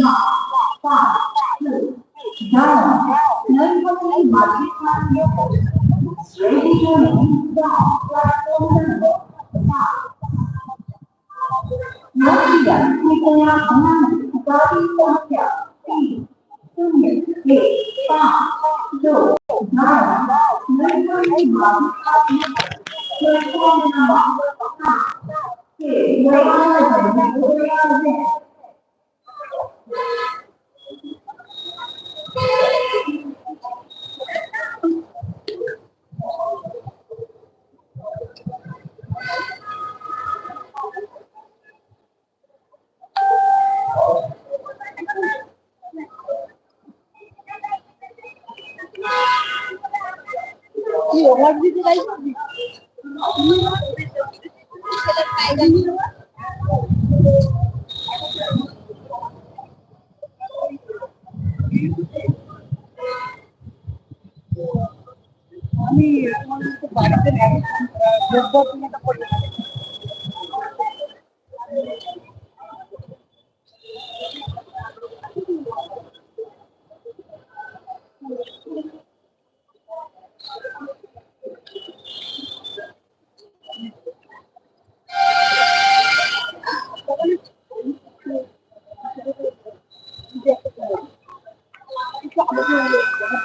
down. Nobody, my big man, ready to down. ওভারব্রিজে live আমি আমার তো বাড়িতে নেই যোগ্যতা করতে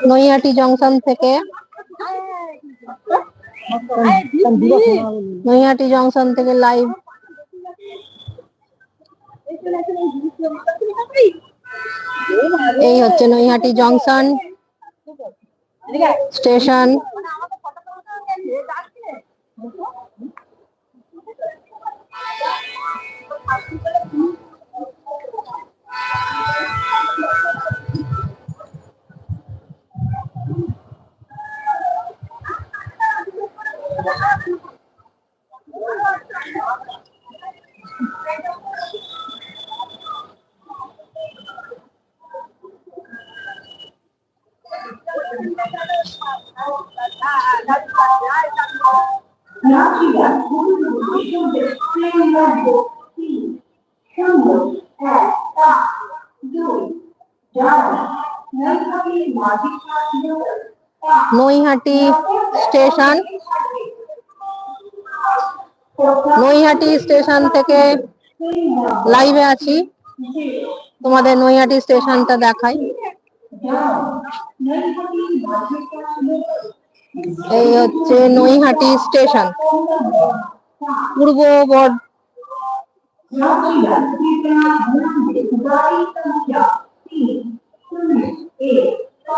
নৈহাটি জংশন থেকে। নৈহাটি জংশন থেকে লাইভ এই হচ্ছে Naihati junction. Station. Naihati station. Naihati station থেকে লাইভে আছি। তোমাদের নৈহাটি স্টেশনটা দেখাই। এই হচ্ছে নৈহাটি স্টেশন। পূর্ব বর্ধ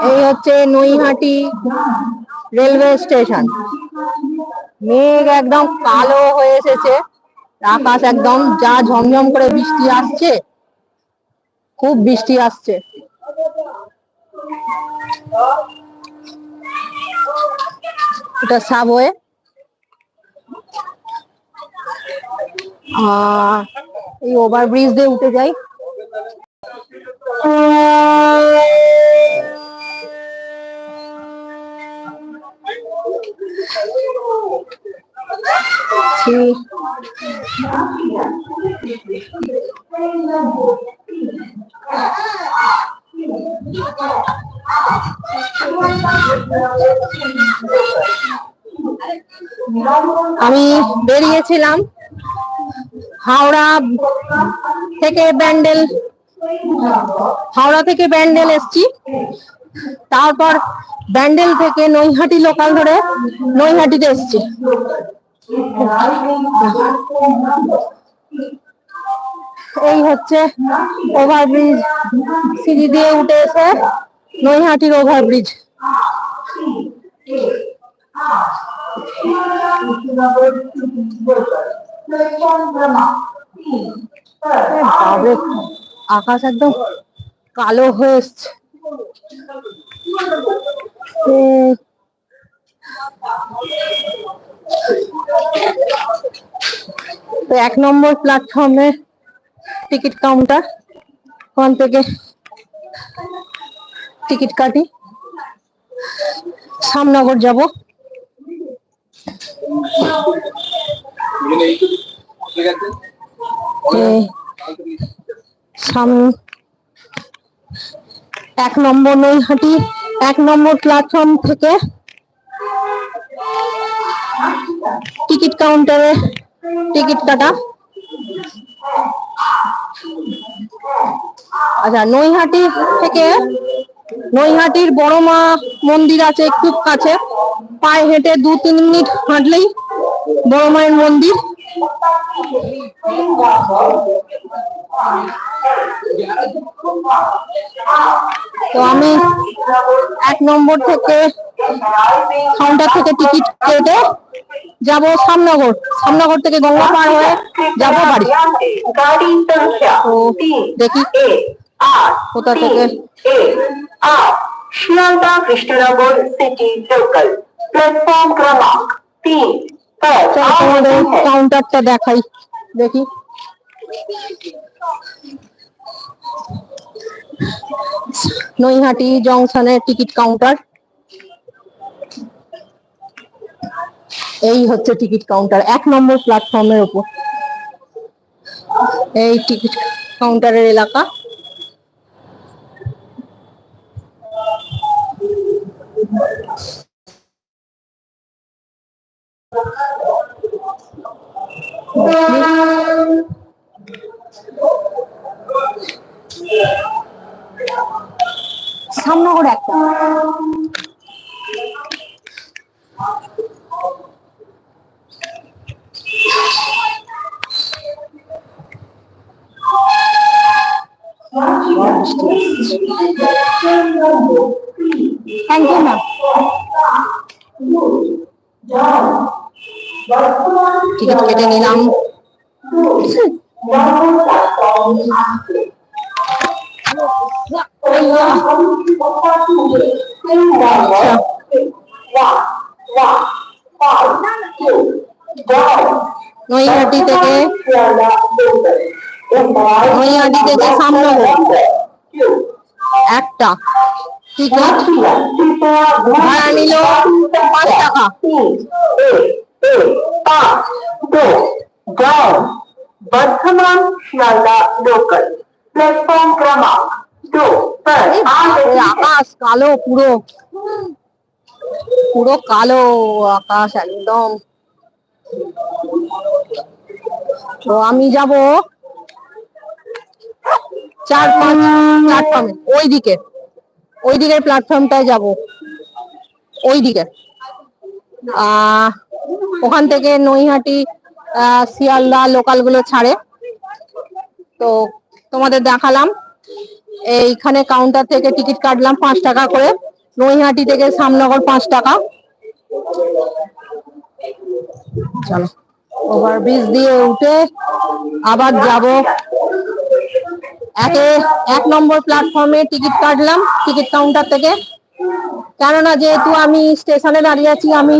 এই হচ্ছে নৈহাটি রেলওয়ে স্টেশন। মেঘ একদম কালো হয়ে এসেছে। আকাশ একদম যা ঝমঝম করে বৃষ্টি আসছে, খুব বৃষ্টি আসছে। এটা সাবওয়ে এই ওভারব্রিজ দিয়ে উঠে যাই। ছি। আমি বেরিয়েছিলাম হাওড়া থেকে ব্যান্ডেল, হাওড়া থেকে ব্যান্ডেল এসছি তারপর ব্যান্ডেল থেকে নৈহাটি লোকাল ধরে নৈহাটিতে এসছি এই হচ্ছে ওভারব্রিজ। সিঁড়ি দিয়ে উঠে এসে নৈহাটির ওভারব্রিজ। আকাশ একদম কালো হয়ে এসছে। তো এক নম্বর প্ল্যাটফর্মে টিকিট কাউন্টার ওখান থেকে টিকিট কাটি। সামনগর যাব। এক নম্বর নৈহাটি, এক নম্বর প্ল্যাটফর্ম থেকে টিকিট কাউন্টারে টিকিট কাটা। আচ্ছা নৈহাটি থেকে নৈহাটির বড় মা মন্দির আছে একটু কাছে। পায়ে হেঁটে দু তিন মিনিট হাঁটলেই বড় মায়ের মন্দির। তো আমি এক নম্বর থেকে কাউন্টার থেকে টিকিট কেটে যাব সামনগর। সামনগর থেকে গঙ্গা পার হয়ে যাব বাড়ি। দেখি কোথা থেকে। Sealdah Krishnanagar city local platform ক্রমাঙ্ক তিন। কাউন্টারটা দেখাই। দেখি। নৈহাটি জংশনের টিকিট কাউন্টার। এই হচ্ছে টিকিট কাউন্টার, এক নম্বর প্ল্যাটফর্মের উপর। এই টিকিট কাউন্টারের এলাকা। সামনগর একটা থ্যাংক ইউ ম্যাম টিকিট কেটে নিলাম নৈহাটি থেকে নৈহাটি থেকে সামনগর একটা টিকিট ভাড়া নিল পাঁচ টাকা वर्धमान शियालदा लोकल प्लेटफॉर्म क्रमांक আকাশ কালো পুরো। পুরো কালো আকাশ একদম। তো আমি যাব চার পাঁচ প্ল্যাটফর্মে ওই দিকে ওই দিকের প্ল্যাটফর্মটায় যাব। ওই দিকে ওখান থেকে নৈহাটি শিয়ালদা লোকালগুলো ছাড়ে। তো তোমাদের দেখালাম। এইখানে কাউন্টার থেকে টিকিট কাটলাম পাঁচ টাকা করে। নৈহাটি থেকে সামনগর পাঁচ টাকা। চলো ওভার ব্রিজ দিয়ে উঠে আবার যাব। একে এক নম্বর প্ল্যাটফর্মে টিকিট কাটলাম টিকিট কাউন্টার থেকে। কেননা যেহেতু আমি স্টেশনে দাঁড়িয়ে আছি, আমি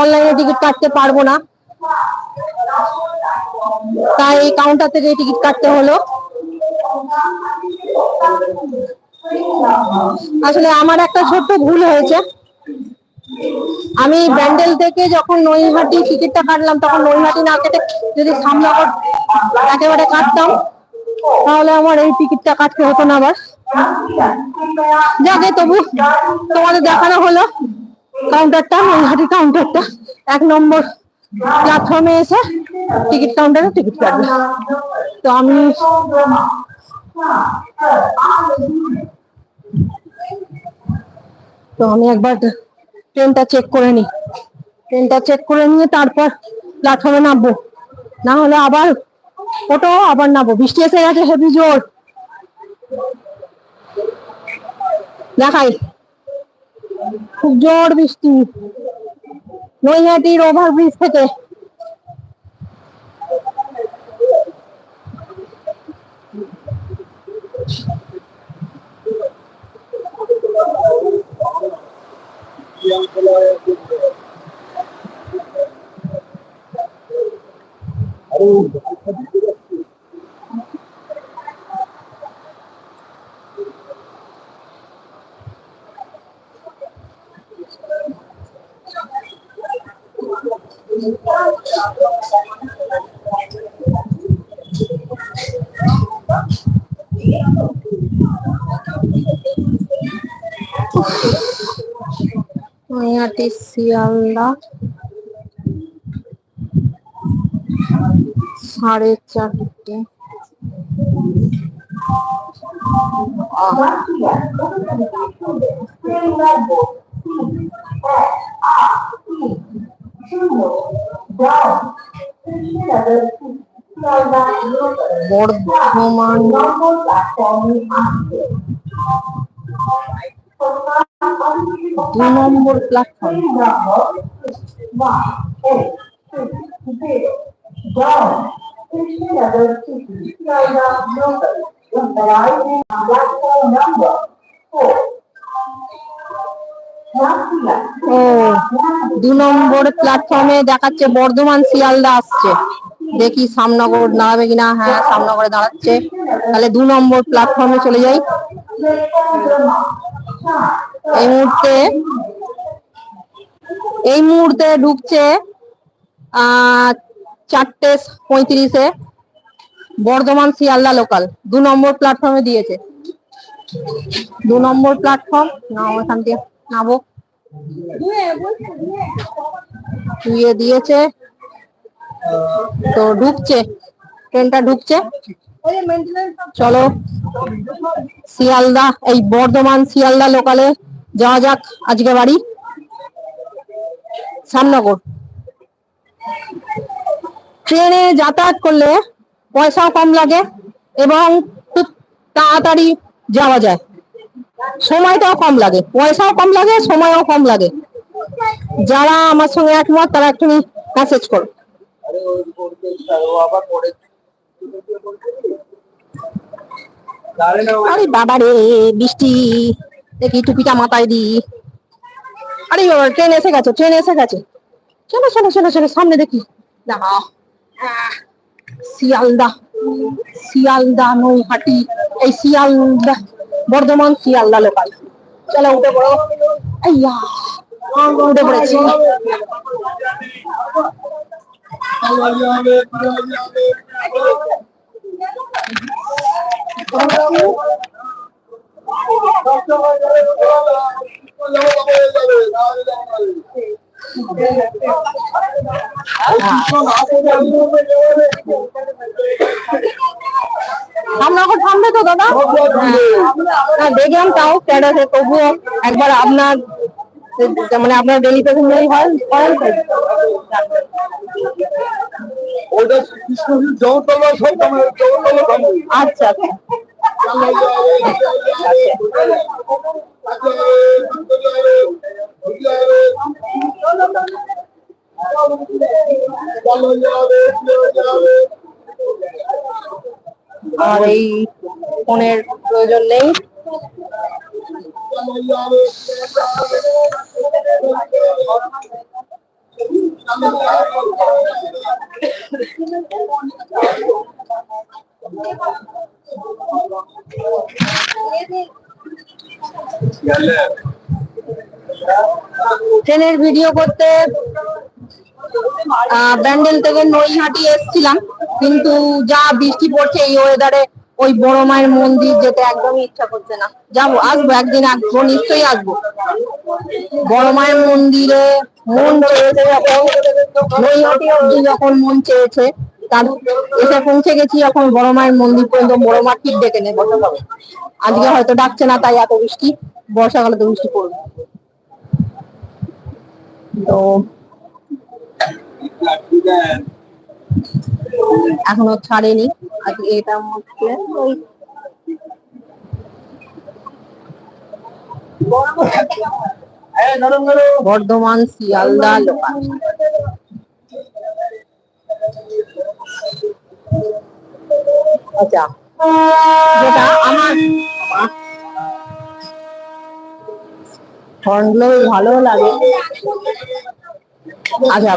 অনলাইনে টিকিট কাটতে পারব না। তাই এই কাউন্টার থেকে টিকিট কাটতে হলো। আসলে আমার একটা ছোট্ট ভুল হয়েছে। আমি ব্যান্ডেল থেকে যখন নৈহাটি টিকিটটা কাটলাম, তখন নৈহাটি না কেটে যদি সামনগর একেবারে কাটতাম, তাহলে আমার এই টিকিটটা কাটতে হতো না আবার। যাকে তবু তোমাদের দেখানো হলো কাউন্টারটা নৈহাটি কাউন্টারটা এক নম্বর প্ল্যাটফর্মে এসে টিকিট কাউন্টারে টিকিট কাটবে। তো আমি তো আমি একবার ট্রেনটা চেক করে নিই। ট্রেনটা চেক করে নিয়ে তারপর প্ল্যাটফর্মে নামবো। না হলে আবার ওটো আবার নামবো। বৃষ্টি এসে গেছে হেভি জোর। দেখাই। খুব জোর বৃষ্টি। নৈহাটির ওভার ব্রিজ থেকে। নৈহাটি শিয়ালদা সাড়ে চারটে। বর্ধমান। দু নম্বর প্ল্যাটফর্ম ও, দু নম্বর প্ল্যাটফর্মে দেখাচ্ছে বর্ধমান শিয়ালদা আসছে। দেখি সামনগর দাঁড়াবে কিনা? হ্যাঁ সামনগরে দাঁড়াচ্ছে। তাহলে দু নম্বর প্ল্যাটফর্মে চলে যাই। এই মুহূর্তে এই মুহূর্তে ঢুকছে চারটে পঁয়ত্রিশে বর্ধমান শিয়ালদা লোকাল দু নম্বর প্ল্যাটফর্মে দিয়েছে। দু নম্বর প্ল্যাটফর্ম না ওখান দিয়ে দিয়ে দিয়েছে। তো ঢুকছে ট্রেনটা ঢুকছে। চলো। শিয়ালদা এই বর্ধমান শিয়ালদা লোকালে যাওয়া যাক আজকে বাড়ি। শ্যামনগর। ট্রেনে যাতায়াত করলে পয়সাও কম লাগে এবং খুব তাড়াতাড়ি যাওয়া যায়। সময়টাও কম লাগে পয়সাও কম লাগে সময়ও কম লাগে। যারা আমার সঙ্গে একমত তারা একটু মেসেজ করো। আরে বাবা রে, বৃষ্টি। দেখি টুপিটা মাথায় দি। আরে বাবা, ট্রেন এসে গেছে, ট্রেন এসে গেছে। চলো চলো চলো চলো, সামনে দেখি। দাঁড়াও। শিয়ালদা শিয়ালদা নৈহাটি, এই শিয়ালদা, বর্ধমান শিয়ালদা লোকাল। চলো, উঠে পড়ো। আইয়া, উঠে পড়েছি। রামনগর থামবে তো দাদা? হ্যাঁ দেখলাম তাও স্ট্যাটাসে তবুও একবার আপনার মানে আপনার ডেলি প্যাসেঞ্জারই হয় থামবে আচ্ছা আচ্ছা। আর এই ফোনের প্রয়োজন নেই। ট্রেনের ভিডিও করতে ব্যান্ডেল থেকে নৈহাটি এসেছিলাম কিন্তু যা বৃষ্টি পড়ছে এই ওয়েদারে ওই বড় মায়ের মন্দির যেতে একদমই ইচ্ছা করছে না। যাব, আসব একদিন, আসব নিশ্চয়ই আসব। বড় মায়ের মন্দিরে মন চেয়েছে যখন যখন মন চেয়েছে, তার এসে পৌঁছে গেছি যখন বড় মায়ের মন্দির পর্যন্ত বড় মা ঠিক ডেকে নেই আজকে হয়তো ডাকছে না, তাই এত বৃষ্টি বর্ষাকালে তো বৃষ্টি পড়বে। তো এখনও ছাড়েনি। আজকে এটার মধ্যে ওই বর্ধমান শিয়ালদা লোকাল। আচ্ছা যেটা আমার হর্নগুলো ভালো লাগে। আচ্ছা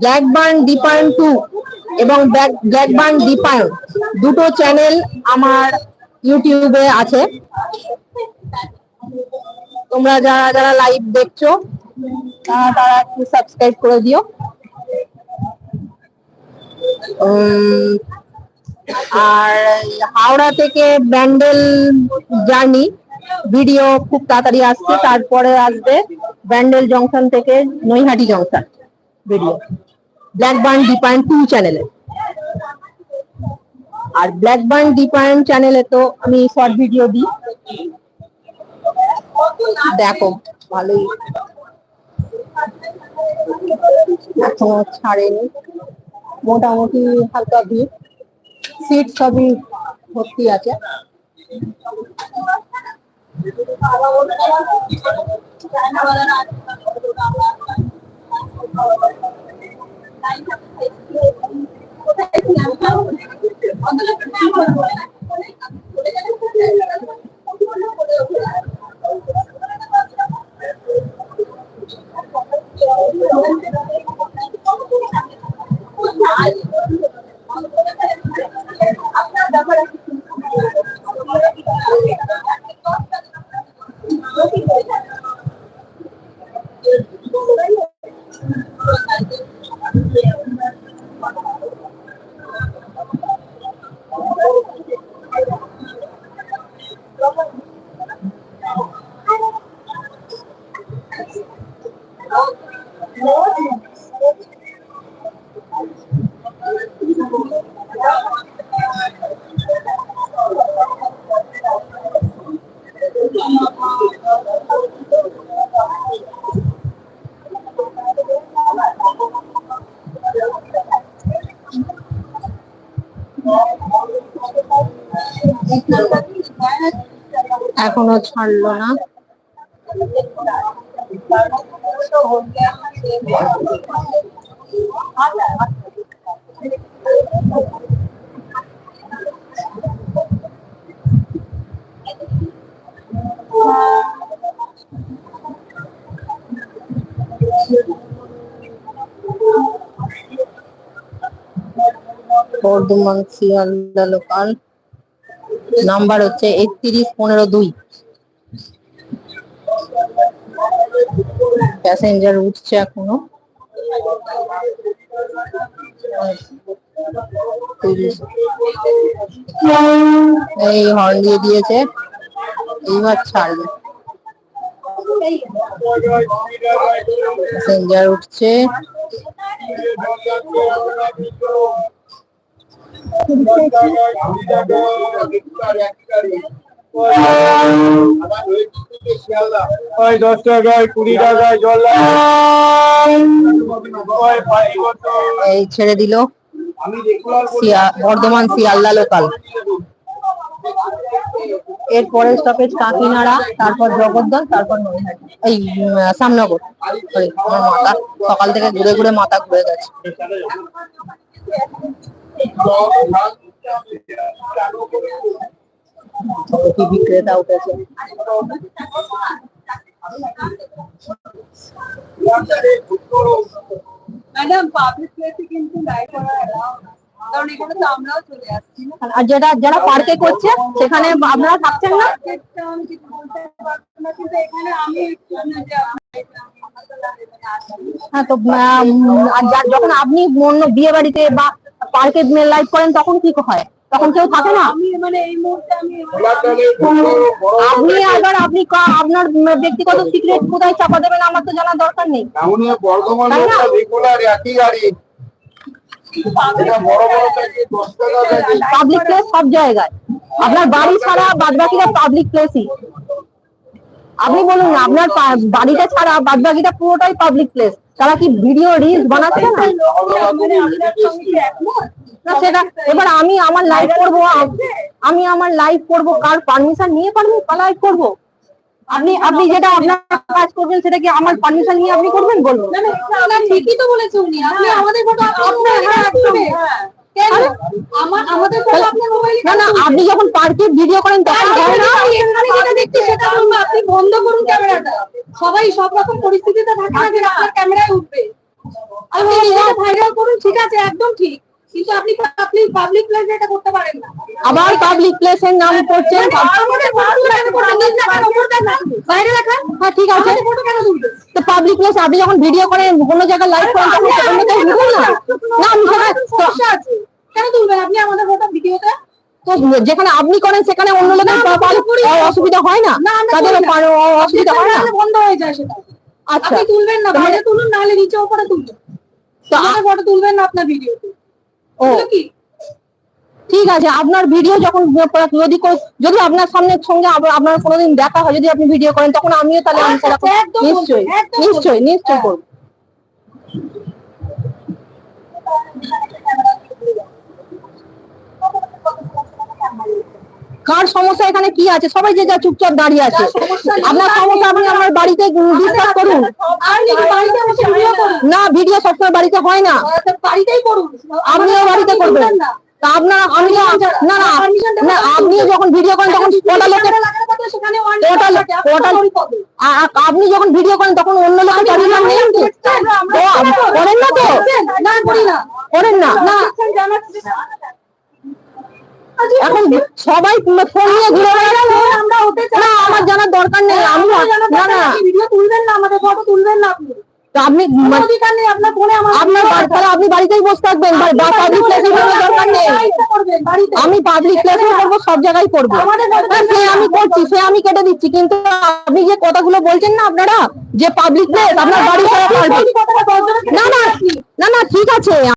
ব্ল্যাক বার্ন ডিপায়ন টু এবং ব্ল্যাক বার্ন ডিপায়ন দুটো চ্যানেল আমার ইউটিউবে আছে। তোমরা যারা যারা লাইভ দেখছ, তারা একটু সাবস্ক্রাইব করে দিও। আর হাওড়া থেকে ব্যান্ডেল জার্নি ভিডিও খুব তাড়াতাড়ি আসছে, তারপরে আসবে। ব্যান্ডেল জংশন থেকে Naihati junction video black burn Dipayan two চ্যানেলে আর ব্ল্যাক বার্ন ডিপাইন চ্যানেলে তো আমি শর্ট ভিডিও দিই। দেখো, ভালোই। এখনও ছাড়েনি। মোটামুটি হালকা ভিড়। সিট সবই ভর্তি আছে। আপনার এখনও ছাড়লো না। বর্ধমান শিয়ালদা লোকাল। নাম্বার হচ্ছে একত্রিশ পনেরো দুই। প্যাসেঞ্জার উঠছে এখনও। এই হর্ন দিয়ে দিয়েছে। এইবার ছাড়বে। প্যাসেঞ্জার উঠছে। ওই দশ টাকায়, কুড়ি টাকায় জল। এই ছেড়ে দিল। বর্ধমান শিয়ালদা লোকাল এরপরে স্টপেজ কাকিনাড়া, তারপর জগদ্দল, তারপর এই মাথা সকাল থেকে ঘুরে ঘুরে মাথা ঘুরে গেছে। কি বিক্রেতা উঠেছে ম্যাডাম পাবলিক প্লেসে কিন্তু লাইট করা। কারণ এখানে তো আমরাও চলে আসছি। আর যেটা যারা পার্কে করছে সেখানে আপনারা থাকছেন না? আমি কিছু বলতে পারব না কিন্তু এখানে আমি একটু না যে আপনার এটা আমি আসি। হ্যাঁ তো যখন আপনি অন্য বিয়ে বাড়িতে বা পার্কে লাইভ করেন তখন কি হয়? তখন কেউ থাকে না? আমি মানে এই মুহূর্তে আমি আপনি আবার আপনি আপনার ব্যক্তিগত সিক্রেট কোথায় চাপা দেবেন আমার তো জানার দরকার নেই। বর্ধমান তাই না? রেগুলার একই গাড়ি এটা বড় বড় ট্যাক্সি দশ টাকা ট্যাক্সি পাবলিক প্লেস সব জায়গায়। আপনার বাড়ি ছাড়া বাদ বাকিটা পাবলিক প্লেসই আপনি বলুন না আপনার বাড়িটা ছাড়া বাদ বাকিটা পুরোটাই পাবলিক প্লেস তারা কি ভিডিও রিলস বানাচ্ছে না? সেটা এবার আমি আমার লাইভ করব আমি আমার লাইভ করব কার পারমিশন নিয়ে পারব লাইভ করব? আপনি আপনি যেটা আপনার কাজ করবেন সেটা কি আমার পারমিশন নিয়ে আপনি করবেন? বলুন। না ঠিকই তো বলেছে উনি। আপনি আমাদের আপনি যখন পার্কে ভিডিও করেন তখন আপনি বন্ধ করুন ক্যামেরাটা। সবাই সব রকম পরিস্থিতিতে থাকে না যে আপনার ক্যামেরায় উঠবে। আপনি ভাইরাল করুন ঠিক আছে একদম ঠিক। কিন্তু আপনি পাবলিক পাবলিক প্লেসে এটা করতে পারেন না। আবার পাবলিক প্লেসের নাম করছেন? ওপর দেখান বাইরে দেখান হ্যাঁ ঠিক আছে। তো পাবলিক প্লেস আপনি যখন ভিডিও করেন কোনো জায়গায় লাইভ করেন তখন সেখানে তো ভিডিও না। না আমি আছে। কেন তুলবেন আপনি আমাদের ফটো ভিডিওতে? যেখানে আপনি করেন সেখানে অন্য লোকের। অসুবিধা হয় না? তাদের অসুবিধা হয় না? বন্ধ হয়ে যায় সেটা। আচ্ছা। আপনি তুলবেন না বাইরে তুলুন নাহলে নিচে উপরে তুলবেন। তো ফটো তুলবেন না আপনার ভিডিওতে ও। ঠিক আছে আপনার ভিডিও যখন যদি যদি আপনার সামনে সঙ্গে আপনার কোনোদিন দেখা হয় যদি আপনি ভিডিও করেন তখন আমিও তাহলে আচ্ছা, নিশ্চয়ই নিশ্চয়ই নিশ্চয়ই হ্যাঁ। করব। কার সমস্যা এখানে কি আছে? সবাই যে যা চুপচাপ দাঁড়িয়ে আছে। আপনার সমস্যা আপনি আমার বাড়িতে ডিসকাস করুন। করুন। না ভিডিও সবসময় বাড়িতে হয় না। বাড়িতেই করুন। আপনিও বাড়িতে আপনি করবেন। আপনার আপনি না না না আপনি যখন ভিডিও করেন তখন কটা লোকের আপনি যখন ভিডিও করেন অন্য লোকের আমরা করেন না তো। করছেন? না করি না। করেন না। এখন সবাই ফোন নিয়ে ঘুরে বেড়াচ্ছে। আমরা হতে চাই। না আমার জানার দরকার নেই আমি না না। ভিডিও তুলবেন না আমাদের ফটো তুলবেন না আপনি। আপনি কোনো অধিকার নেই আপনার ফোনে আপনার তাহলে আপনি বাড়িতেই বসে থাকবেন পাবলিক প্লেসে দরকার নেই। আমি পাবলিক প্লেসে করব সব জায়গায় করব। হ্যাঁ, সে আমি করছি সে আমি কেটে দিচ্ছি কিন্তু আপনি যে কথাগুলো বলছেন না আপনারা যে পাবলিক প্লেস আপনার বাড়ি না না না ঠিক আছে।